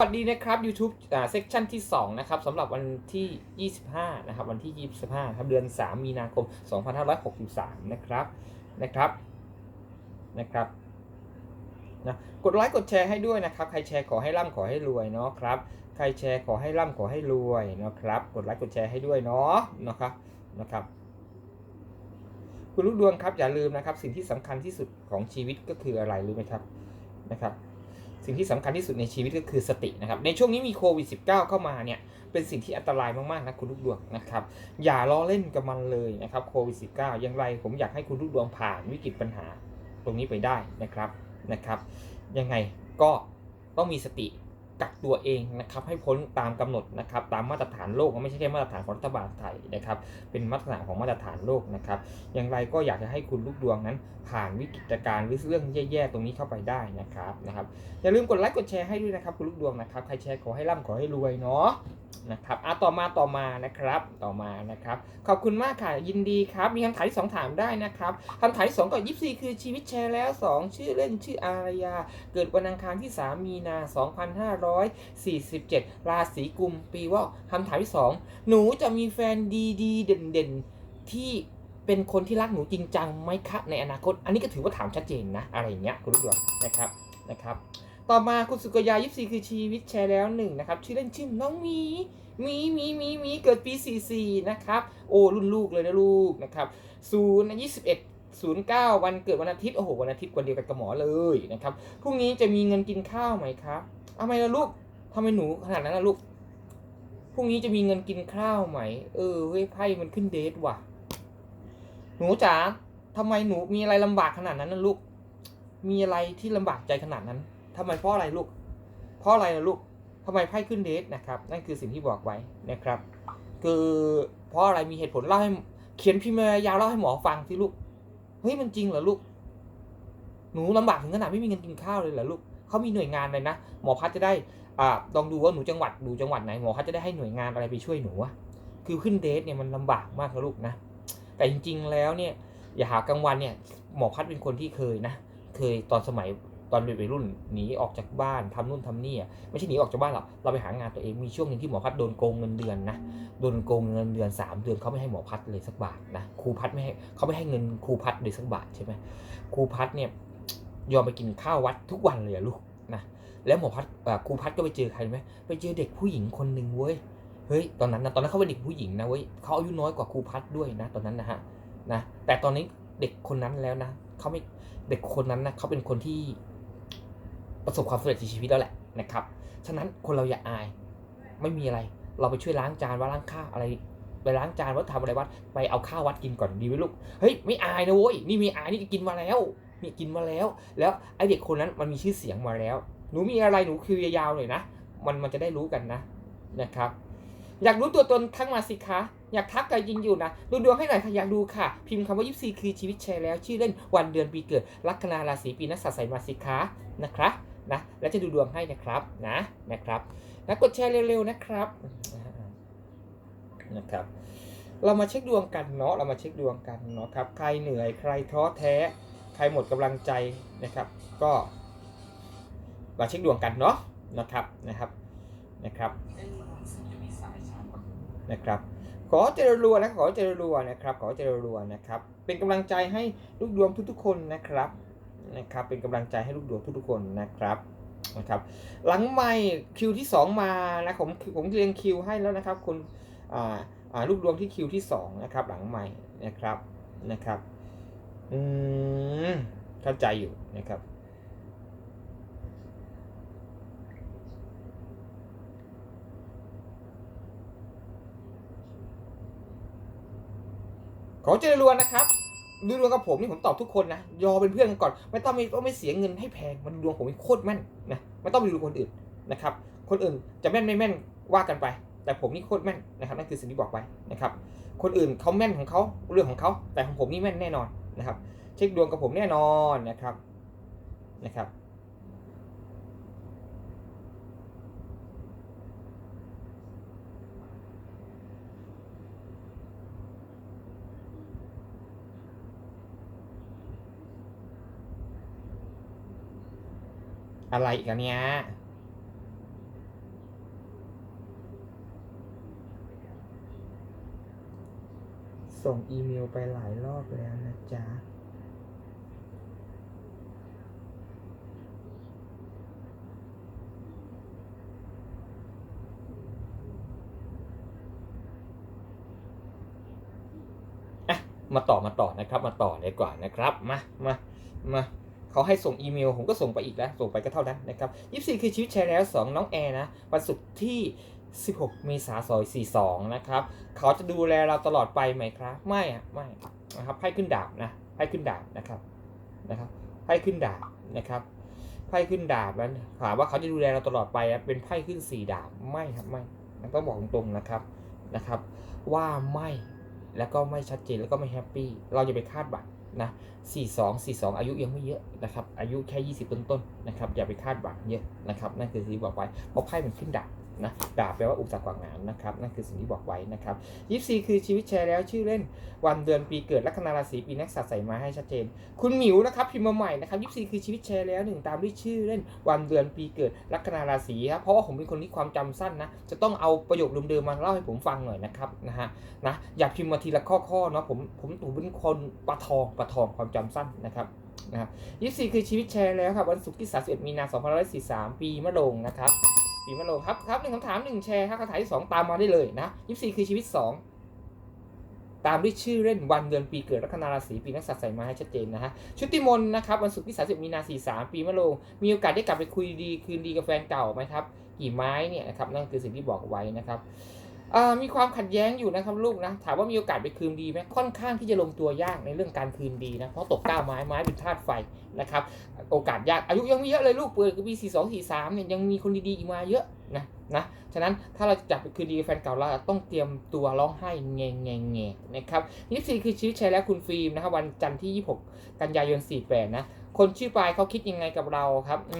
สวัสดีนะครับ YouTube อ่าเซกชันที่ 2 นะครับสำหรับวันที่ 25 นะครับ วันที่ 25ครับเดือน 3 มีนาคม 2563 นะครับนะครับนะครับนะกดไลค์กดแชร์ให้ด้วยนะครับ ใครแชร์ขอให้ร่ำขอให้รวยเนาะครับ ใครแชร์ขอให้ร่ำขอให้รวยนะครับ กดไลค์กดแชร์ให้ด้วยเนาะนะครับนะครับ คุณลูกดวงครับอย่าลืมนะครับ สิ่งที่สำคัญที่สุดของชีวิตก็คืออะไรรู้ไหมครับนะครับ สิ่งที่สำคัญที่สุดในชีวิตก็คือสตินะครับในช่วงนี้มีโควิด -19 เข้ามาเนี่ยเป็นสิ่งที่อันตรายมากๆนะคุณลูกดวงนะครับอย่าล้อเล่นกับมันเลยนะครับโควิด -19 อย่างไรผมอยากให้คุณลูกดวงผ่านวิกฤตปัญหาตรงนี้ไปได้นะครับนะครับ ยังไงก็ต้องมีสติ กักตัวเองนะครับให้พ้นตามกำหนดนะครับตามมาตรฐานโลกไม่ใช่แค่มาตรฐานของรัฐบาลไทยนะครับเป็นมาตรฐานของมาตรฐานโลกนะครับอย่างไรก็อยากจะให้คุณลูกดวงนั้น ผ่านวิกฤตการณ์หรือเรื่องแย่ๆตรงนี้เข้าไปได้นะครับนะครับอย่าลืมกดไลค์กดแชร์ให้ด้วยนะครับคุณลูกดวงนะครับใครแชร์ขอให้ร่ำขอให้รวยเนาะนะครับอะต่อมาต่อมานะครับ ต่อมานะครับ ขอบคุณมากค่ะ ยินดีครับ มีคำถามที่สองถามได้นะครับคำถามที่สองกับยิปซีคือชีวิตแชร์แล้ว 2 ชื่อเล่นชื่ออารยา เกิดวันอังคารที่ 3 มีนา 2547 ราศีกุม ปีว่าคำถามที่2หนูจะมีแฟนดีๆ เด่นๆ ที่เป็นคนที่รักหนูจริงจังไหมคะในอนาคต อันนี้ก็ถือว่าถามชัดเจนนะ อะไรอย่างเงี้ยคุณลูกดวงนะครับนะครับ ต่อมาคุณสุกยายิปซีคือชีวิตแชร์แล้วหนึ่งนะครับ ชื่อเล่นชื่อน้องมีมีมีมีมีเกิดปี 44 นะครับ โอ้รุ่นลูกเลยนะลูกนะครับศูนย์ยี่สิบเอ็ดศูนย์เก้าวันเกิดวันอาทิตย์ โอ้โห วันอาทิตย์วันเดียวกันกับหมอเลยนะครับ พรุ่งนี้จะมีเงินกินข้าวไหมครับเอาไหมล่ะลูกทำไมหนูขนาดนั้นล่ะลูก พรุ่งนี้จะมีเงินกินข้าวไหม เออ เฮ้ย ไพ่มันขึ้นเดทว่ะ หนูจ๋าทำไมหนูมีอะไรลำบากขนาดนั้นนะลูก มีอะไรที่ลำบากใจขนาดนั้น ทำไมเพราะอะไรลูก เพราะอะไรนะลูกทำไมไพ่ขึ้นเดทนะครับ นั่นคือสิ่งที่บอกไว้นะครับ คือเพราะอะไรมีเหตุผลเล่าให้เขียนพิมพ์ยาวเล่าให้หมอฟังสิลูก เฮ้ยมันจริงเหรอลูก หนูลำบากถึงขนาดไม่มีเงินกินข้าวเลยเหรอลูกเขามีหน่วยงานเลยนะ หมอพัดจะได้อ่าลองดูว่าหนูจังหวัดดูจังหวัดไหนหมอพัดจะได้ให้หน่วยงานอะไรไปช่วยหนูอะคือขึ้นเดทเนี่ยมันลำบากมากนะลูกนะ แต่จริง ๆ แล้วเนี่ย อย่าหากลางวันเนี่ย หมอพัดเป็นคนที่เคยนะ เคยตอนสมัย ตอนเป็นวัยรุ่นหนีออกจากบ้านทำนู่นทำนี่ไม่ใช่หนีออกจากบ้านหรอกเราไปหางานตัวเองมีช่วงหนึ่งที่หมอพัดโดนโกงเงินเดือนนะโดนโกงเงินเดือนสามเดือนเขาไม่ให้หมอพัดเลยสักบาทนะครูพัดไม่ให้เขาไม่ให้เงินครูพัดเลยสักบาทใช่ไหมครูพัดเนี่ยยอมไปกินข้าววัดทุกวันเลยลูกนะแล้วหมอพัดครูพัดก็ไปเจอใครไหมไปเจอเด็กผู้หญิงคนหนึ่งเว้ยเฮ้ยตอนนั้นนะตอนนั้นเขาเป็นเด็กผู้หญิงนะเว้ยเขาอายุน้อยกว่าครูพัดด้วยนะ ตอนนั้นนะฮะนะแต่ตอนนี้เด็กคนนั้นแล้วนะเขาไม่เด็กคนนั้นนะเขาเป็นคนที่ ประสบความสำเร็จในชีวิตแล้วแหละนะครับ ฉะนั้นคนเราอย่าอาย ไม่มีอะไร เราไปช่วยล้างจานว่าล้างข้าวอะไร ไปล้างจานว่าทำอะไรวัด ไปเอาข้าววัดกินก่อนดีไหมลูก เฮ้ยไม่อายนะเว้ย นี่ม่อายนี่กินมาแล้วนี่กินมาแล้ว แล้วไอเด็กคนนั้นมันมีชื่อเสียงมาแล้ว หนูมีอะไรหนูคิวยาวๆหน่อยนะ มันมันจะได้รู้กันนะ นะครับ อยากรู้ตัวตนทักมาสิคะอยากทักกันยิงอยู่นะดูดวงให้หน่อยค่ะอยากดูค่ะ พิมพ์คำว่ายิปซีคือชีวิตแชร์แล้ว ชื่อเล่นวันเดือนปีเกิดลัคนาราศีปีนักษัตริย์ใส่มาสิคะนะครับ นะแล้วจะดูดวงให้นะครับนะนะครับนะกดแชร์เร็วๆนะครับนะครับ เรามาเช็คดวงกันเนาะเรามาเช็คดวงกันเนาะครับใครเหนื่อยใครท้อแท้ ใครหมดกำลังใจนะครับ ก็มาเช็คดวงกันเนาะนะครับนะครับนะครับนะครับขอเจริญรัวนะขอเจริญรัวนะครับ ขอเจริญรัวนะครับ เป็นกำลังใจให้ลูกดวงทุกๆคนนะครับ นะครับเป็นกำลังใจให้ลูกดวงทุกๆคนนะครับนะครับหลังไม่คิวที่ 2 มานะผมผมเรียงคิวให้แล้วนะครับคุณอ่าอ่าลูกดวงที่คิวที่2นะครับหลังใหม่นะครับนะครับอืมเข้าใจอยู่นะครับขอเจริญรวนนะครับ ดูดวงกับผมนี่ผมตอบทุกคนนะยอเป็นเพื่อนกันก่อน ไม่ต้องไม่ต้องไม่เสียเงินให้แพงมันดวงผมเป็นโคตรแม่นนะไม่ต้องไปดูคนอื่นนะครับ คนอื่นจะแม่นไม่แม่นว่ากันไป แต่ผมนี่โคตรแม่นนะครับนั่นคือสิ่งที่บอกไปนะครับ คนอื่นเขาแม่นของเขาเรื่องของเขาแต่ของผมนี่แม่นแน่นอนนะครับ เช็คดวงกับผมแน่นอนนะครับนะครับ อะไรอีกเนี้ยส่งอีเมลไปหลายรอบแล้วนะจ๊ะ มาต่อมาต่อนะครับ มาต่อเลยกว่านะครับ มา มา มา เขาให้ส่งอีเมล ผมก็ส่งไปอีกแล้วส่งไปก็เท่านั้นนะครับ24คือชีวิตแชร์แล้ว 2 น้องแอร์นะวันศุกร์ที่ 16 เมษายน42 นะครับ เขาจะดูแลเราตลอดไปไหมครับ ไม่อะไม่นะครับไพ่ขึ้นดาบนะไพ่ขึ้นดาบนะครับนะครับไพ่ขึ้นดาบนะครับไพ่ขึ้นดาบแล้วถามว่าเขาจะดูแลเราตลอดไปเป็นไพ่ขึ้นสี่ดาบไม่ครับไม่ต้องบอกตรงๆนะครับนะครับ ว่าไม่แล้วก็ไม่ชัดเจนแล้วก็ไม่แฮปปี้เราจะไปคาดหวัง นะ42 42 อายุยังไม่เยอะนะครับ อายุแค่ 20 ต้นๆนะครับ อย่าไปคาดหวังเยอะนะครับ นั่นคือที่บอกไว้เพราะไพ่มันขึ้นดับ นะดาบแปลว่าอุปสรรคขวางหนามนะครับนั่นคือสิ่งที่บอกไว้นะครับยิปซีคือชีวิตแชร์แล้วชื่อเล่นวันเดือนปีเกิดลัคนาราศีปีนักษัตรใส่มาให้ชัดเจน คุณหมิวนะครับพิมพ์มาใหม่นะครับยิปซีคือชีวิตแชร์แล้วหนึ่งตามด้วยชื่อเล่นวันเดือนปีเกิดลัคนาราศีครับเพราะว่าผมเป็นคนที่ความจำสั้นนะจะต้องเอาประโยคเดิมๆมาเล่าให้ผมฟังหน่อยนะครับนะฮะนะอย่าพิมพ์มาทีละข้อๆเนาะผมผมผมเป็นคนปะทองปะทองความจำสั้นนะครับนะครับยิปซีคือชีวิตแชร์แล้วครับวันศุกร์ที่31มีนา2543 ปีมะโรงนะครับ ปีมะโรงครับครับหนึ่งคำถามหนึ่งแชร์ครับคำถามที่สองตามมาได้เลยนะยี่สิบสี่คือชีวิตสองตามด้วยชื่อเล่นวันเดือนปีเกิดลัคนาราศีปีนักษัตรใส่มาให้ชัดเจนนะฮะชุติมนนะครับวันศุกร์ที่30มีนา43 ปีมะโรงมีโอกาสได้กลับไปคุยดีคืนดีกับแฟนเก่าไหมครับกี่ไม้เนี่ยนะครับนั่นคือสิ่งที่บอกไว้นะครับ มีความขัดแย้งอยู่นะครับลูกนะ ถามว่ามีโอกาสไปคืนดีไหมค่อนข้างที่จะลงตัวยากในเรื่องการคืนดีนะ เพราะตกก้าไม้ไม้เป็นธาตุไฟนะครับ โอกาสยากอายุยังม่เยอะเลยลูกเปิดก็ปี4 2 4 3เนี่ยยังมีคนดีๆอีกมาเยอะนะนะ ฉะนั้นถ้าเราจะจับไปคืนดีกับแฟนเก่าเราต้องเตรียมตัวร้องไห้แงงแงงแงนะครับยี่สี่คือชีวิตชายและคุณฟิล์มนะครับวันจันทร์ที่26กันยายน48นะคนชื่อปลายเขาคิดยังไงกับเราครับอื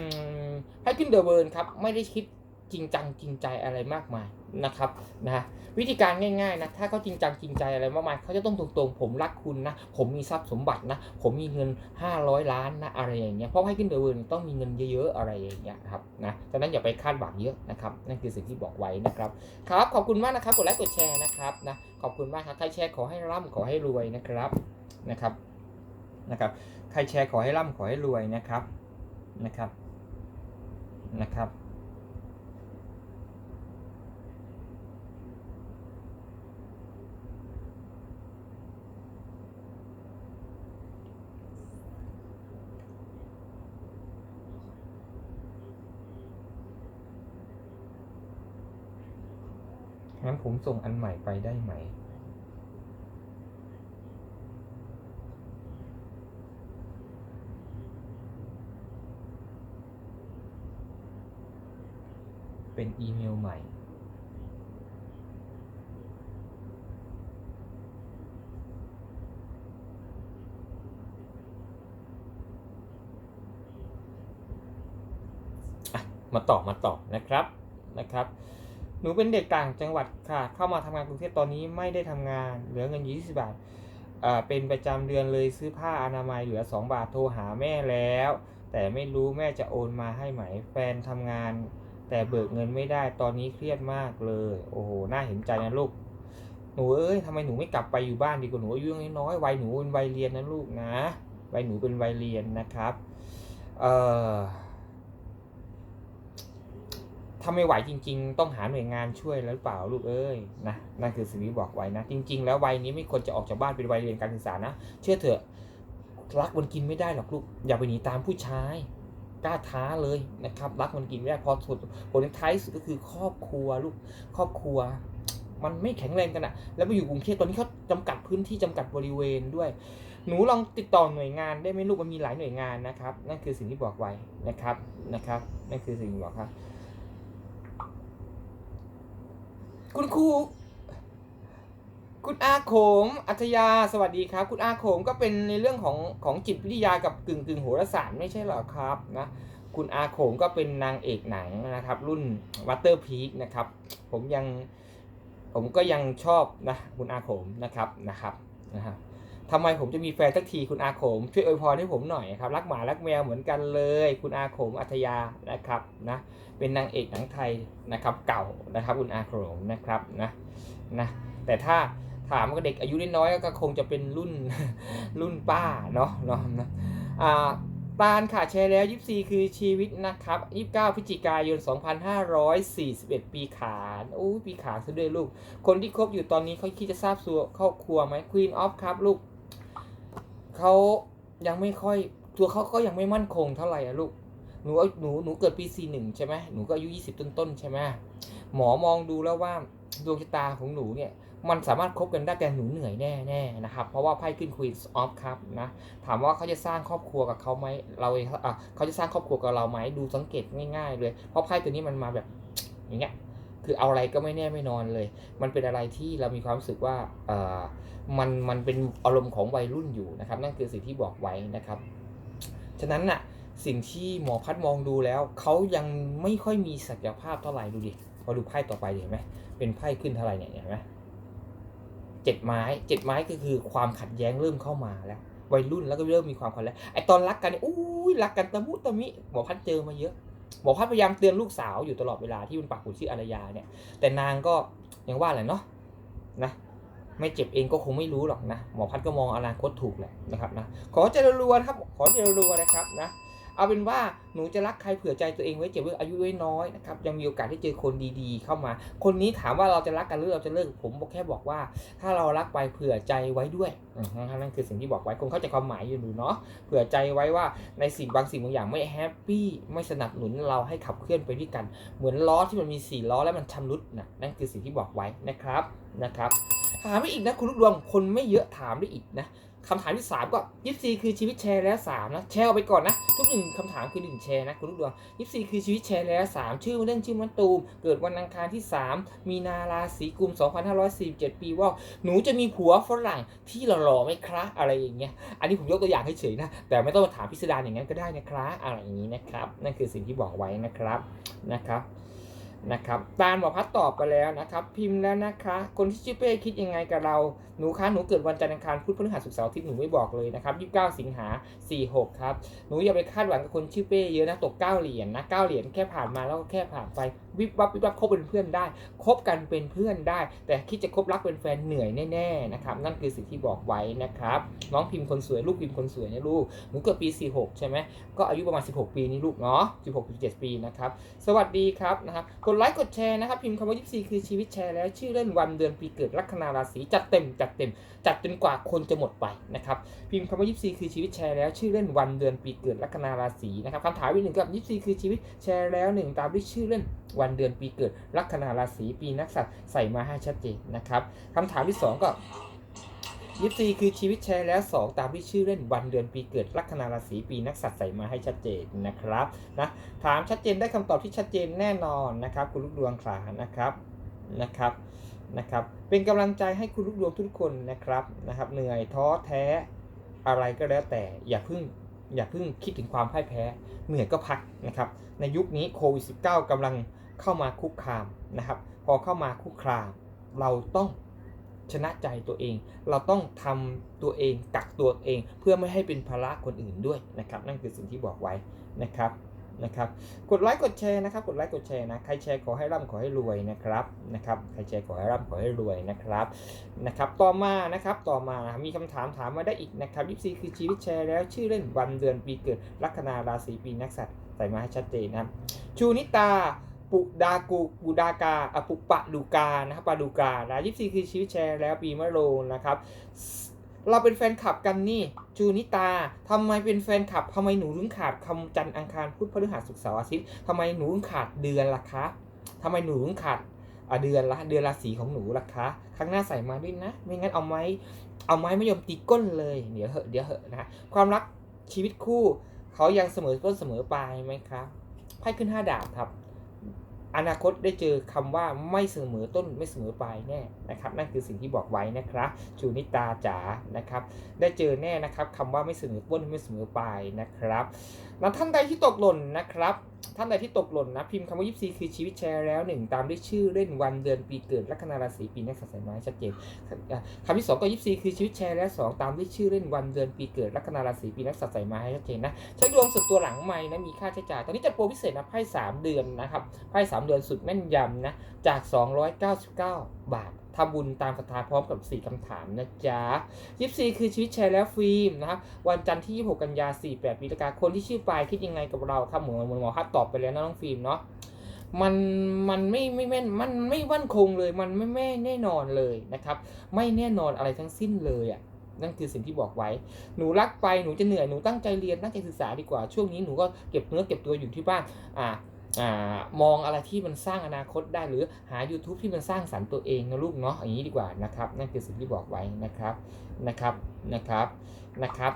มให้ขึ้นเดอะเบิร์นครับไม่ได้คิด จริงจังจริงใจอะไรมากมายนะครับนะวิธีการง่ายๆนะถ้าเขาจริงจังจริงใจอะไรมากมายเขาจะต้องตรงๆ ผมรักคุณนะ ผมมีทรัพย์สมบัตินะ ผมมีเงิน 500 ล้านนะอะไรอย่างเงี้ยเพราะให้ขึ้นเดอะเบิร์นต้องมีเงินเยอะๆอะไรอย่างเงี้ยครับนะฉะนั้นอย่าไปคาดหวังเยอะนะครับนั่นคือสิ่งที่บอกไว้นะครับครับ ขอบคุณมากนะครับกดไลค์กดแชร์นะครับนะขอบคุณมากครับใครแชร์ขอให้ร่ำขอให้รวยนะครับนะครับนะครับใครแชร์ขอให้ร่ำขอให้รวยนะครับนะครับนะครับ งั้นผมส่งอันใหม่ไปได้ไหม เป็นอีเมลใหม่มาต่อมาต่อนะครับนะครับ หนูเป็นเด็กต่างจังหวัดค่ะ เข้ามาทำงานกรุงเทพตอนนี้ไม่ได้ทำงาน เหลือเงินยู่20บาทอ่าเป็นประจำเดือนเลยซื้อผ้าอนามัยเหลือ2บาทโทรหาแม่แล้ว แต่ไม่รู้แม่จะโอนมาให้ไหมแฟนทำงาน แต่เบิกเงินไม่ได้ตอนนี้เครียดมากเลย โอ้โหน่าเห็นใจนะลูกหนูเอ้ยทำไมหนูไม่กลับไปอยู่บ้านดีกว่าหนูอายุยังน้อยๆวัยหนูเป็นวัยเรียนนะลูกนะวัยหนูเป็นวัยเรียนนะครับ เอ่อ ถ้าไม่ไหวจริง ๆ ต้องหาหน่วยงานช่วยแล้วหรือเปล่าลูกเอ้ยนะนั่นคือสิ่งที่บอกไว้นะ จริง ๆ แล้ววัยนี้ไม่ควรจะออกจากบ้านเป็นวัยเรียนการศึกษานะ เชื่อเถอะรักมันกินไม่ได้หรอกลูกอย่าไปหนีตามผู้ชายกล้าท้าเลยนะครับรักมันกินไม่ได้พอสุดผลท้ายสุดก็คือครอบครัวลูกครอบครัว มันไม่แข็งแรงกันอะแล้วมาอยู่กรุงเทพตอนนี้เขาจำกัดพื้นที่จำกัดบริเวณด้วย หนูลองติดต่อหน่วยงานได้ไหมลูกมันมีหลายหน่วยงานนะครับ นั่นคือสิ่งที่บอกไว้นะครับนะครับนั่นคือสิ่งที่บอกครับ คุณครูคุณอาโขมอัจยาสวัสดีครับ คุณอาโขมก็เป็นในเรื่องของของจิตวิทยากับกึ่งกึ่งโหราศาสตร์ไม่ใช่หรอครับนะคุณอาโขมก็เป็นนางเอกหนังนะครับ รุ่นวัตเตอร์พีคนะครับ ผมยังผมก็ยังชอบนะคุณอาโขมนะครับนะครับนะครับ ทำไมผมจะมีแฟนสักทีคุณอาโขมช่วยอวยพรให้ผมหน่อยครับรักหมารักแมวเหมือนกันเลย คุณอาโขมอัธยานะครับนะเป็นนางเอกหนังไทยนะครับเก่านะครับคุณอาโขมนะครับนะนะแต่ถ้าถามก็เด็กอายุน้อยก็คงจะเป็นรุ่นรุ่นป้าเนาะเนาะนะอ่าตาลค่ะแชร์แล้ว 24 คือชีวิตนะครับ 29 พฤศจิกายน 2541 ปีขานโอ้ปีขานซะด้วยลูก คนที่คบอยู่ตอนนี้เขาคิดจะทราบสัวครอบครัวไหม Queen of ครับลูก เขายังไม่ค่อยตัวเขาก็ยังไม่มั่นคงเท่าไหร่อะลูกหนูหนูหนูเกิดปี41ใช่ไหมหนูก็อายุ20ต้นๆใช่ไหมหมอมองดูแล้วว่าดวงชะตาของหนูเนี่ยมันสามารถคบกันได้แต่หนูเหนื่อยแน่ๆนะครับ เพราะว่าไพ่ขึ้น Queen of ครับนะ ถามว่าเขาจะสร้างครอบครัวกับเขาไหมเราเองอะเขาจะสร้างครอบครัวกับเราไหมดูสังเกตง่าย ๆ เลย เพราะไพ่ตัวนี้มันมาแบบอย่างเงี้ย คือเอาอะไรก็ไม่แน่ไม่นอนเลย มันเป็นอะไรที่เรามีความรู้สึกว่าเออมันมันเป็นอารมณ์ของวัยรุ่นอยู่นะครับ นั่นคือสิ่งที่บอกไว้นะครับ ฉะนั้นน่ะสิ่งที่หมอพัดมองดูแล้วเขายังไม่ค่อยมีศักยภาพเท่าไหร่ดูดิพอดูไพ่ต่อไปเห็นไหมเป็นไพ่ขึ้นเท่าไหร่เนี่ยเห็นไหมเจ็ดไม้เจ็ดไม้ก็คือความขัดแย้งเริ่มเข้ามาแล้ววัยรุ่นแล้วก็เริ่มมีความขัดแย้งไอตอนรักกันเนี่ยอุ้ยรักกันตะมุตะมิหมอพัดเจอมาเยอะ หมอพัดพยายามเตือนลูกสาวอยู่ตลอดเวลาที่เป็นปากหุ่นชื่ออารยาเนี่ย แต่นางก็ยังว่าแหละเนาะนะไม่เจ็บเองก็คงไม่รู้หรอกนะ หมอพัดก็มองอนาคตถูกแหละนะครับนะขอเจริญรวนครับ ขอเจริญรวนนะครับนะ เอาเป็นว่าหนูจะรักใครเผื่อใจตัวเองไว้เจ็บไว้อายุไว้น้อยนะครับยังมีโอกาสที่เจอคนดีๆ เข้ามา คนนี้ถามว่าเราจะรักกันหรือเราจะเลิกผมบอกแค่บอกว่า ถ้าเรารักไปเผื่อใจไว้ด้วยอือฮึนั่นคือสิ่งที่บอกไว้คงเข้าใจความหมายอยู่หนูเนาะเผื่อใจไว้ว่าในสิ่งบางสิ่งบางอย่างไม่แฮปปี้ไม่สนับสนุนเราให้ขับเคลื่อนไปด้วยกัน เหมือนล้อที่มันมีสี่ล้อแล้วมันชำรุดนะนั่นคือสิ่งที่บอกไว้นะครับนะครับถามได้อีกนะคุณลูกดวงคนไม่เยอะถามได้อีกนะ คำถามที่ 3 ก็ยิปซีคือชีวิตแชร์แล้ว3นะแชร์เอาไปก่อนนะ ทุกหนึ่งคำถามคือ 1 แชร์นะคุณลูกดวงยิปซีคือชีวิตแชร์แล้ว3ชื่อเล่นชื่อมันตูม เกิดวันอังคารที่ 3 มีนาราศีกุม 2547 ปีว่าหนูจะมีผัวฝรั่งที่หล่อๆไหมครับ อะไรอย่างเงี้ยอันนี้ผมยกตัวอย่างให้เฉยนะ แต่ไม่ต้องมาถามพิสดารอย่างนั้นก็ได้นะครับอะไรอย่างนี้นะครับ นั่นคือสิ่งที่บอกไว้นะครับนะครับนะครับตาลบอกพัดตอบไปแล้วนะครับ พิมพ์แล้วนะคะ คนที่ชื่อเป้คิดยังไงกับเรา หนูคะหนูเกิดวันจันทร์อังคารพุธพฤหัสศุกร์เสาร์อาทิตย์หนูไม่บอกเลยนะครับ 29 สิงหา 46 ครับ หนูอย่าไปคาดหวังกับคนชื่อเป้เยอะนะตก 9 เหรียญนะ 9 เหรียญแค่ผ่านมาแล้วก็แค่ผ่านไปวิบวับวิบวับคบเป็นเพื่อนได้คบกันเป็นเพื่อนได้ แต่คิดจะคบรักเป็นแฟนเหนื่อยแน่ๆนะครับนั่นคือสิ่งที่บอกไว้นะครับน้องพิมพ์คนสวยลูกพิมพ์คนสวยเนี่ยลูกหนูเกิดปี 46 ใช่ไหมก็อายุประมาณ 16 ปีนี่ลูกเนาะ16 17 ปีนะครับสวัสดีครับนะครับกดไลค์กดแชร์นะครับพิมพ์คำว่า24คือชีวิตแชร์แล้วชื่อเล่นวันเดือนปีเกิดลัคนาราศีจัดเต็มจัดเต็ม จัดจนกว่าคนจะหมดไปนะครับพิมพ์คำว่า24คือชีวิตแชร์แล้วชื่อเล่นวันเดือนปีเกิดลัคนาราศีนะครับคำถามวิหนึ่งกับ24คือชีวิตแชร์แล้วหนึ่งตามด้วยชื่อเล่นวันเดือนปีเกิดลัคนาราศีปีนักสัตว์ใส่มาให้ชัดเจนนะครับคำถามที่สองก็ยิปซีคือชีวิตแชร์แล้ว 2 ตามที่ชื่อเล่นวันเดือนปีเกิดลัคนาราศีปีนักสัตว์ใส่มาให้ชัดเจนนะครับนะถามชัดเจนได้คำตอบที่ชัดเจนแน่นอนนะครับ คุณลูกดวงขานะครับนะครับ นะครับ เป็นกำลังใจให้คุณลูกดวงทุกคนนะครับนะครับ เหนื่อยท้อแท้อะไรก็แล้วแต่อย่าเพิ่งอย่าเพิ่งคิดถึงความพ่ายแพ้ เหนื่อยก็พักนะครับ ในยุคนี้โควิด -19 กำลังเข้ามาคุกคามนะครับ พอเข้ามาคุกคาม เราต้องชนะใจตัวเอง เราต้องทำตัวเองกักตัวเอง เพื่อไม่ให้เป็นภาระคนอื่นด้วยนะครับ นั่นคือสิ่งที่บอกไว้นะครับ นะครับกดไลค์กดแชร์นะครับกดไลค์กดแชร์นะใครแชร์ขอให้ร่ำขอให้รวยนะครับนะครับใครแชร์ขอให้ร่ำขอให้รวยนะครับนะครับต่อมานะครับต่อมามีคำถามถามมาได้อีกนะครับยิปซีคือชีวิตแชร์แล้วชื่อเล่นวันเดือนปีเกิดลัคนาราศีปีนักสัตว์ใส่มาให้ชัดเจนนะครับชูนิตาปุดากูปุดากาอะปุปะดูกานะครับปาดูกานะยิปซีคือชีวิตแชร์แล้วปีมะโรงนะครับ เราเป็นแฟนคลับกันนี่ จูนิตาทำไมเป็นแฟนคลับทำไมหนูถึงขาดคำจันทร์อังคารพุธพฤหัสศุกร์เสาร์อาทิตย์ทำไมหนูถึงขาดเดือนล่ะคะทำไมหนูถึงขาดเดือนละเดือนราศีของหนูล่ะคะ ครั้งหน้าใส่มาด้วยนะ ไม่งั้นเอาไม้เอาไม้มะยมตีก้นเลย เดี๋ยวเหอะเดี๋ยวเหอะนะความรักชีวิตคู่ เขายังเสมอต้นเสมอปลายไหมครับไพ่ขึ้นห้าดาบครับ อนาคตได้เจอคำว่าไม่เสมอต้นไม่เสมอปลายแน่นะครับ นั่นคือสิ่งที่บอกไว้นะครับชูนิตาจ๋านะครับ ได้เจอแน่นะครับคำว่าไม่เสมอต้นไม่เสมอปลายนะครับ แล้วท่านใดที่ตกหล่นนะครับ ท่านใดที่ตกหล่นนะพิมพ์คำว่ายิปซีคือชีวิตแชร์แล้วหนึ่งตามด้วยชื่อเล่นวันเดือนปีเกิดลัคนาราศีปีนักสัตว์สายไม้ชัดเจนคำที่สองก็ยิปซีคือชีวิตแชร์แล้วสองตามด้วยชื่อเล่นวันเดือนปีเกิดลัคนาราศีปีนักสัตว์สายไม้ชัดเจนนะใช้ดวงสุดตัวหลังไม้นะมีค่าใช้จ่ายตอนนี้จะโปรพิเศษนะไพ่สามเดือนนะครับไพ่สามเดือนสุดแม่นยำนะจาก 299 บาท ทำบุญตามศรัทธาพร้อมกับ 4 คำถามนะจ๊ะยิปซีคือชีวิตแชร์แล้วฟิล์มนะครับวันจันทร์ที่ 26 กันยา48ปีละกาคนที่ชื่อปลายคิดยังไงกับเราครับหมอหมอฮัตตอบไปแล้วนะน้องฟิล์มเนาะมันมันไม่ไม่แม่นมันไม่มั่นคงเลยมันไม่แม่แน่นอนเลยนะครับ ไม่แน่นอนอะไรทั้งสิ้นเลยอะนั่นคือสิ่งที่บอกไว้ หนูรักไปหนูจะเหนื่อยหนูตั้งใจเรียนตั้งใจศึกษาดีกว่าช่วงนี้หนูก็เก็บเนื้อเก็บตัวอยู่ที่บ้านอ่า มองอะไรที่มันสร้างอนาคตได้หรือหา YouTube ที่มันสร้างสรรค์ตัวเองนะลูกเนาะอย่างนี้ดีกว่านะครับนั่นคือสิ่งที่บอกไว้นะครับนะครับนะครับนะครับ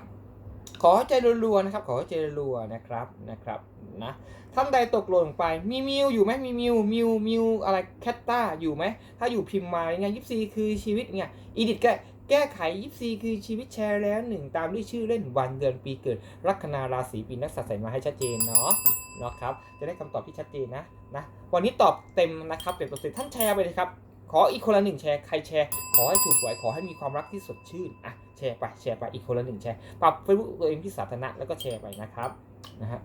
ขอใจรัวๆนะครับขอใจรัวๆนะครับนะครับนะท่านใดตกหล่นไปมีมิวอยู่ไหมมีมิวมิวมิวอะไรแคตตาอยู่ไหมถ้าอยู่พิมพ์มาไงยิปซีคือชีวิตไงอีดิทแกแก้ไขยิปซีคือชีวิตแชร์แล้วหนึ่งตามด้วยชื่อเล่นวันเดือนปีเกิดลัคนาราศีปีนักษัตริย์ใส่มาให้ชัดเจนเนาะ นาะครับ จะได้คำตอบที่ชัดเจนนะนะวันนี้ตอบเต็มนะครับเต็มเปอร์เซ็นต์ท่านแชร์ไปเลยครับ ขออีกคนละหนึ่งแชร์ใครแชร์ ขอให้ถูกหวยขอให้มีความรักที่สดชื่นอะแชร์ไปแชร์ไปอีกคนละหนึ่งแชร์ปรับเฟซบุ๊กตัวเองที่สาธารณะแล้วก็แชร์ไปนะครับนะฮะ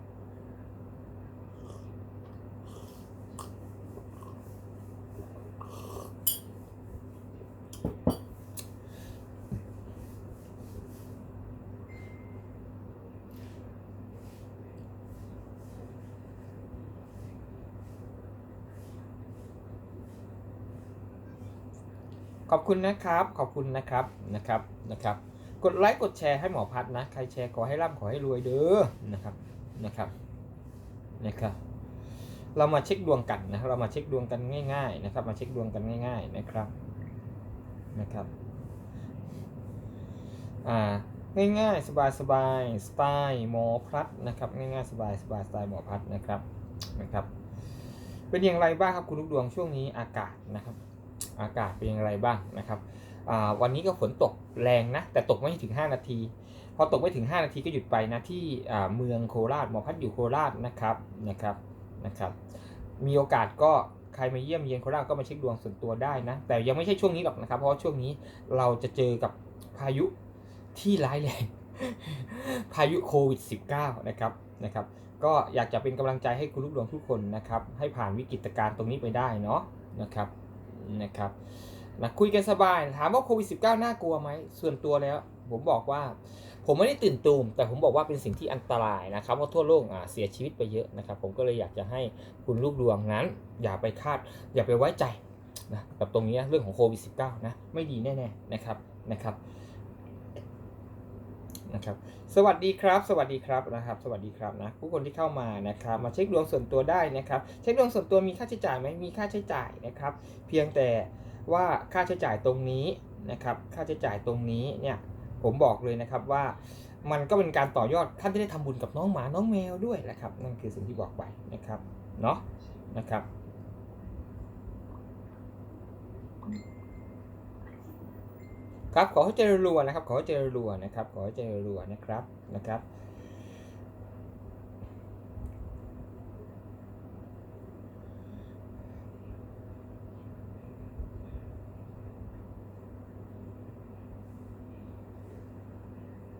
ขอบคุณนะครับ ขอบคุณนะครับนะครับนะครับ กดไลค์กดแชร์ให้หมอพัดนะ ใครแชร์ขอให้ร่ำขอให้รวยเด้อนะครับนะครับนะครับ เรามาเช็คดวงกันนะเรามาเช็คดวงกันง่ายๆนะครับ มาเช็คดวงกันง่าย ๆนะครับนะครับอ่าง่ายๆ สบายๆสไตล์หมอพัดนะครับง่ายๆสบายๆสไตล์หมอพัดนะครับนะครับ เป็นอย่างไรบ้างครับคุณลูกดวงช่วงนี้อากาศนะครับ อากาศเป็นอย่างไรบ้างนะครับวันนี้ก็ฝนตกแรงนะ แต่ตกไม่ถึง 5 นาที พอตกไม่ถึง 5 นาทีก็หยุดไปนะที่เมืองโคราชหมอพัดอยู่โคราชนะครับนะครับนะครับ มีโอกาสก็ใครมาเยี่ยมเยียนโคราชก็มาเช็คดวงส่วนตัวได้นะ แต่ยังไม่ใช่ช่วงนี้หรอกนะครับ เพราะช่วงนี้เราจะเจอกับพายุที่ร้ายแรง พายุโควิด -19 นะครับนะครับ ก็อยากจะเป็นกำลังใจให้คุณลูกดวงทุกคนนะครับ ให้ผ่านวิกฤตการณ์ตรงนี้ไปได้เนาะนะครับ นะครับนะคุยกันสบายถามว่าโควิด -19 น่ากลัวไหมส่วนตัวแล้ว ผมบอกว่า ผมไม่ได้ตื่นตูม แต่ผมบอกว่าเป็นสิ่งที่อันตรายนะครับเพราะทั่วโลกเสียชีวิตไปเยอะนะครับ ผมก็เลยอยากจะให้คุณลูกดวงนั้น อย่าไปคาด อย่าไปไว้ใจนะกับตรงนี้เรื่องของโควิด -19 นะไม่ดีแน่ๆนะครับนะครับ นะครับสวัสดีครับ สวัสดีครับนะครับ สวัสดีครับนะผู้คนที่เข้ามานะครับ มาเช็คดวงส่วนตัวได้นะครับเช็คดวงส่วนตัวมีค่าใช้จ่ายไหมมีค่าใช้จ่ายนะครับ เพียงแต่ว่าค่าใช้จ่ายตรงนี้นะครับ ค่าใช้จ่ายตรงนี้เนี่ยผมบอกเลยนะครับว่ามันก็เป็นการต่อยอดท่านจะได้ทำบุญกับน้องหมาน้องแมวด้วยนะครับ นั่นคือสิ่งที่บอกไปนะครับเนาะนะครับ ครับขอให้เจริญรัวนะครับ ขอให้เจริญรัวนะครับ ขอให้เจริญรัวนะครับนะครับ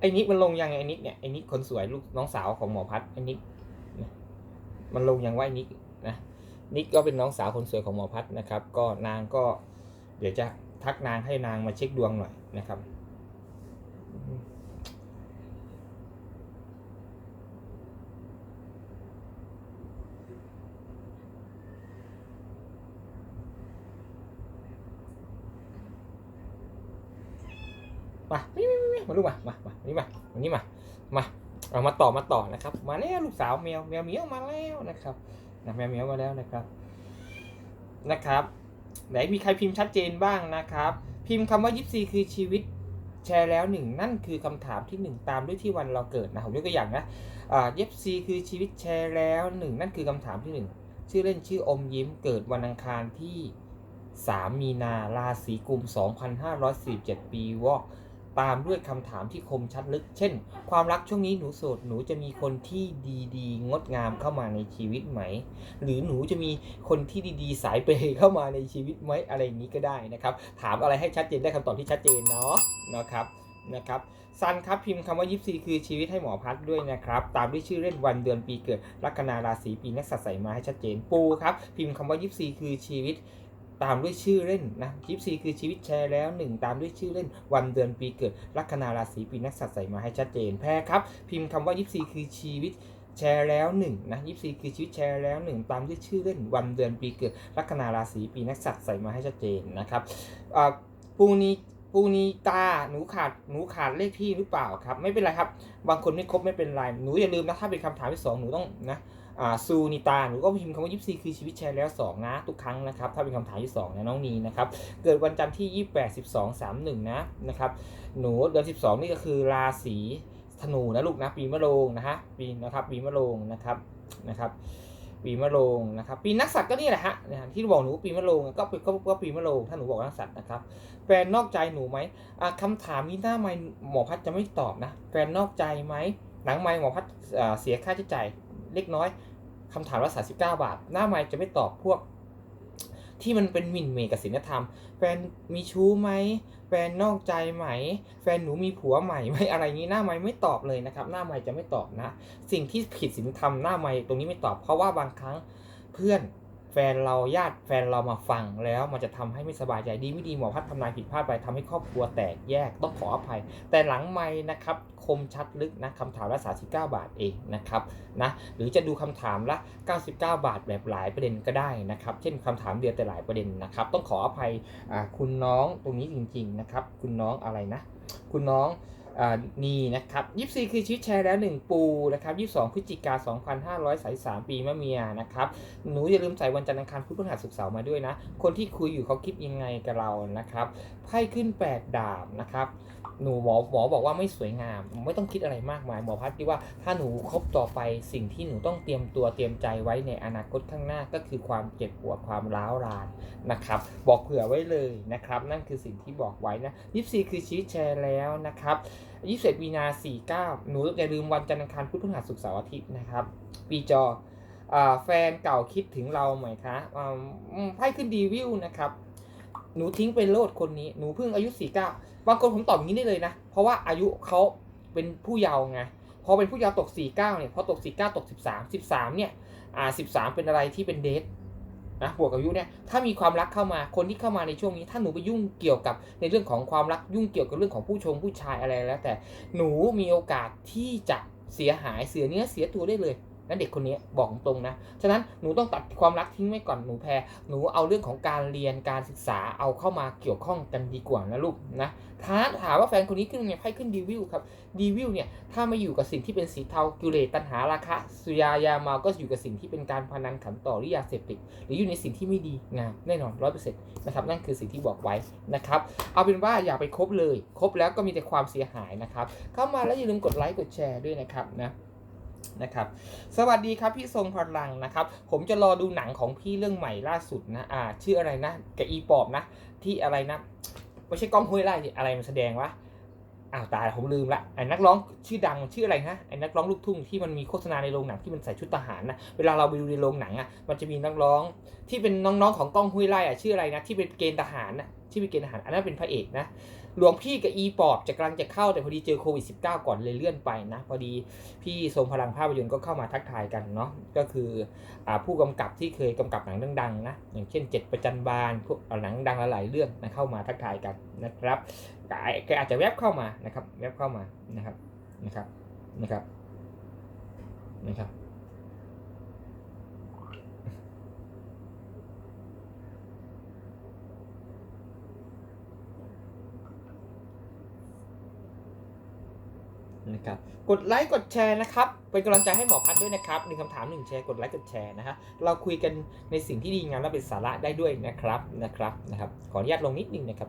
ไอ้นิกมันลงยังไงไอ้นิกเนี่ยไอ้นิกคนสวยลูกน้องสาวของหมอพัดไอ้นิกมันลงยังว่าไอ้นิกนะนิกก็เป็นน้องสาวคนสวยของหมอพัดนะครับ ก็นางก็เดี๋ยวจะ ทักนางให้นางมาเช็คดวงหน่อยนะครับ มาไม่ไม่ไม่มาลูกมา มา มา นี่มามานี่มา มา เอามาต่อมาต่อนะครับ มาแล้วลูกสาวแมวแมวเหมียวมาแล้วนะครับนะแมวเหมียวมาแล้วนะครับ นะครับ ไหนมีใครพิมพ์ชัดเจนบ้างนะครับ พิมพ์คำว่ายิปซีคือชีวิตแชร์แล้วหนึ่งนั่นคือคำถามที่หนึ่งตามด้วยที่วันเราเกิดนะผมยกตัวอย่างนะยิปซีคือชีวิตแชร์แล้วหนึ่งนั่นคือคำถามที่หนึ่งชื่อเล่นชื่ออมยิ้มเกิดวันอังคารที่ 3 มีนาราศีกุม 2547 ปีวอก ตามด้วยคำถามที่คมชัดลึก เช่น ความรักช่วงนี้หนูโสด หนูจะมีคนที่ดีๆ งดงามเข้ามาในชีวิตไหม หรือหนูจะมีคนที่ดีๆ สายเปย์เข้ามาในชีวิตไหมอะไรอย่างนี้ก็ได้นะครับ ถามอะไรให้ชัดเจนได้คำตอบที่ชัดเจนเนาะนะครับนะครับซันครับพิมพ์คำว่ายิปซีคือชีวิตให้หมอพัดด้วยนะครับ ตามด้วยชื่อเล่นวันเดือนปีเกิดลัคนาราศีปีนักษัตรใส่มาให้ชัดเจนปูครับ พิมพ์คำว่ายิปซีคือชีวิต ตามด้วยชื่อเล่นนะยิปซีคือชีวิตแชร์แล้วหนึ่งตามด้วยชื่อเล่น วันเดือนปีเกิดลัคนาราศีปีนักษัตรใส่มาให้ชัดเจนแพ้ครับ พิมพ์คำว่ายิปซีคือชีวิตแชร์แล้วหนึ่งนะยิปซีคือชีวิตแชร์แล้วหนึ่งตามด้วยชื่อเล่นวันเดือนปีเกิดลัคนาราศีปีนักษัตรใส่มาให้ชัดเจนนะครับปูนีปูนีตาหนูขาดหนูขาดเลขที่หรือเปล่าครับ ไม่เป็นไรครับ บางคนไม่ครบไม่เป็นไรหนูอย่าลืมนะถ้าเป็นคำถามที่สองหนูต้องนะ ซูนิตาหนูก็พิมพ์คำว่ายิปซีคือชีวิตแชร์แล้วสองนะ ทุกครั้งนะครับ ถ้าเป็นคำถามที่สองนะ น้องนีนะครับ เกิดวันจันทร์ที่ 28 12 31 นะ นะครับ หนูเดือน 12 นี่ก็คือราศีธนูนะลูกนะ ปีมะโรงนะฮะ ปีนะครับ ปีมะโรงนะครับ นะครับ ปีมะโรงนะครับ ปีนักสัตว์ก็นี่แหละฮะนะที่บอกหนูปีมะโรงก็เป็นก็ก็ปีมะโรงถ้าหนูบอกนักสัตว์นะครับ แฟนนอกใจหนูไหมอะคำถามนี้หน้าไม่หมอพัดจะไม่ตอบนะ แฟนนอกใจไหมหลังไม่หมอพัดเสียค่าใช้จ่าย เล็กน้อยคำถามละสาสิบเก้าบาท หน้าไม้จะไม่ตอบพวก ที่มันเป็นหมิ่นเมกับศีลธรรม แฟนมีชู้ไหมแฟนนอกใจไหม แฟนหนูมีผัวใหม่ไหมอะไรนี้หน้าไม้ไม่ตอบเลยนะครับ หน้าไม้จะไม่ตอบนะ สิ่งที่ผิดศีลธรรมหน้าไม้ตรงนี้ไม่ตอบเพราะว่าบางครั้งเพื่อน แฟนเราญาติแฟนเรามาฟังแล้วมันจะทำให้ไม่สบายใจดีไม่ดีหมอพัดทำนายผิดพลาดไปทำให้ครอบครัวแตกแยกต้องขออภัย แต่หลังไม้นะครับคมชัดลึกนะคำถามละ39 บาทเองนะครับนะหรือจะดูคำถามละ 99 บาทแบบหลายประเด็นก็ได้นะครับ เช่นคำถามเดียวแต่หลายประเด็นนะครับ ต้องขออภัยคุณน้องตรงนี้จริงๆนะครับ คุณน้องอะไรนะ คุณน้อง นี่นะครับยี่สี่คือชีวิตแชร์แล้ว 1 ปูนะครับยี่สองพฤศจิกา2500สาย3ปีมะเมียนะครับหนูอย่าลืมใส่วันจันทร์อังคารพุธพฤหัสศุกร์เสาร์มาด้วยนะ คนที่คุยอยู่เขาคิดยังไงกับเรานะครับไพ่ขึ้น8ดาบนะครับ หนูหมอหมอบอกว่าไม่สวยงาม ไม่ต้องคิดอะไรมากมายหมอพัดคิดว่าถ้าหนูคบต่อไปสิ่งที่หนูต้องเตรียมตัวเตรียมใจไว้ในอนาคตข้างหน้าก็คือความเจ็บปวดความร้าวรานนะครับ บอกเผื่อไว้เลยนะครับ นั่นคือสิ่งที่บอกไว้นะยี่สี่คือชีวิตแชร์แล้วนะครับยี่สิบมีนาสี่เก้าหนูอย่าลืมวันจันทร์อังคารพุธพฤหัสศุกร์เสาร์อาทิตย์นะครับ ปีจอแฟนเก่าคิดถึงเราไหมคะไพ่ขึ้นดีวิวนะครับหนูทิ้งไปโลดคนนี้หนูเพิ่งอายุ49 บางคนผมตอบอย่างนี้ได้เลยนะ เพราะว่าอายุเขาเป็นผู้เยาว์ไงพอเป็นผู้เยาว์ตก 49 เนี่ยพอตก 49 ตก 13 13 เนี่ยอ่า13 เป็นอะไรที่เป็นเดทนะบวกกับอายุเนี่ยถ้ามีความรักเข้ามาคนที่เข้ามาในช่วงนี้ ถ้าหนูไปยุ่งเกี่ยวกับในเรื่องของความรักยุ่งเกี่ยวกับเรื่องของผู้ชมผู้ชายอะไรแล้ว แต่หนูมีโอกาสที่จะเสียหายเสียเนื้อเสียตัวได้เลย นั่นเด็กคนนี้บอกตรงนะ ฉะนั้นหนูต้องตัดความรักทิ้งไว้ก่อนหนูแพรหนูเอาเรื่องของการเรียนการศึกษาเอาเข้ามาเกี่ยวข้องกันดีกว่านะลูกนะถ้าถามว่าแฟนคนนี้ขึ้นไงไพ่ขึ้นดีวิวครับดีวิวเนี่ยถ้าไม่อยู่กับสิ่งที่เป็นสีเทากิเลสตัณหาราคะสุยายามาก็อยู่กับสิ่งที่เป็นการพนันขันต่อหรือยาเสพติดหรืออยู่ในสิ่งที่ไม่ดีงามแน่นอนร้อยเปอร์เซ็นต์นะครับนั่นคือสิ่งที่บอกไว้นะครับเอาเป็นว่าอย่าไปคบเลยคบแล้วก็มีแต่ความเสียหายนะครับเข้ามาแล้วอย่าลืมกดไลค์กดแชร์ด้วยนะครับนะ นะครับ สวัสดีครับพี่ทรงพลังนะครับ ผมจะรอดูหนังของพี่เรื่องใหม่ล่าสุดนะ อ่า ชื่ออะไรนะกับอีปอบนะ ที่อะไรนะ ไม่ใช่กล้องห้วยไร่สิอะไรมันแสดงวะ อ้าวตายผมลืมละไอ้นักร้องชื่อดังชื่ออะไรนะไอ้นักร้องลูกทุ่งที่มันมีโฆษณาในโรงหนังที่มันใส่ชุดทหารนะเวลาเราไปดูในโรงหนังอะมันจะมีนักร้องที่เป็นน้องๆของกล้องห้วยไร่อะชื่ออะไรนะที่เป็นเกณฑ์ทหารนะที่เป็นเกณฑ์ทหารอันนั้นเป็นพระเอกนะหลวงพี่กับอีปอบจะกำลังจะเข้าแต่พอดีเจอโควิด -19 ก่อนเลยเลื่อนไปนะพอดีพี่ทรงพลังภาพยนตร์ก็เข้ามาทักทายกันเนาะก็คืออ่าผู้กำกับที่เคยกำกับหนังดังๆนะอย่างเช่นเจ็ดประจันบาลพวกหนังดังหลายเรื่องนะเข้ามาทักทายกันนะครับ แกอาจจะแวบเข้ามานะครับ แวบเข้ามานะครับนะครับนะครับนะครับนะครับกดไลค์กดแชร์นะครับ เป็นกำลังใจให้หมอพัดด้วยนะครับหนึ่งคำถามหนึ่งแชร์กดไลค์กดแชร์นะฮะเราคุยกันในสิ่งที่ดีงามและเป็นสาระได้ด้วยนะครับนะครับนะครับ ขออนุญาตลงนิดนึงนะครับ